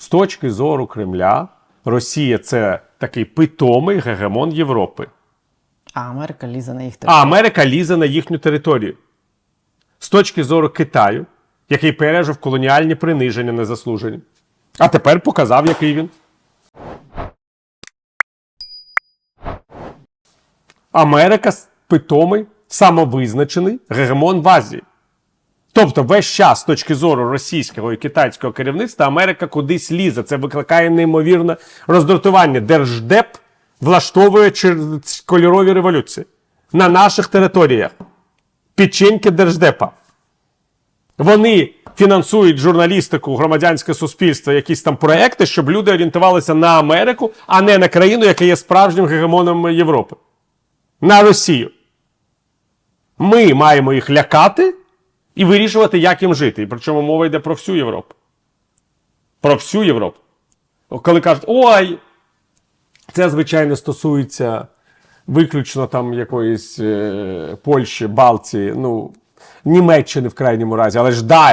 З точки зору Кремля, Росія це такий питомий гегемон Європи. А Америка лізе на їх А Америка лізе на їхню територію. З точки зору Китаю, який пережив колоніальні приниження незаслужені. А тепер показав, який він. Америка питомий, самовизначений гегемон в Азії. Тобто, весь час з точки зору російського і китайського керівництва Америка кудись лізе. Це викликає неймовірне роздратування. Держдеп влаштовує кольорові революції на наших територіях. Печеньки держдепа. Вони фінансують журналістику, громадянське суспільство, якісь там проекти, щоб люди орієнтувалися на Америку, а не на країну, яка є справжнім гегемоном Європи. На Росію. Ми маємо їх лякати і вирішувати, як їм жити. І причому мова йде про всю Європу. Про всю Європу. Коли кажуть, ой, це, звичайно, стосується виключно там якоїсь е, Польщі, Балтії, ну, Німеччини в крайньому разі, але ж далі.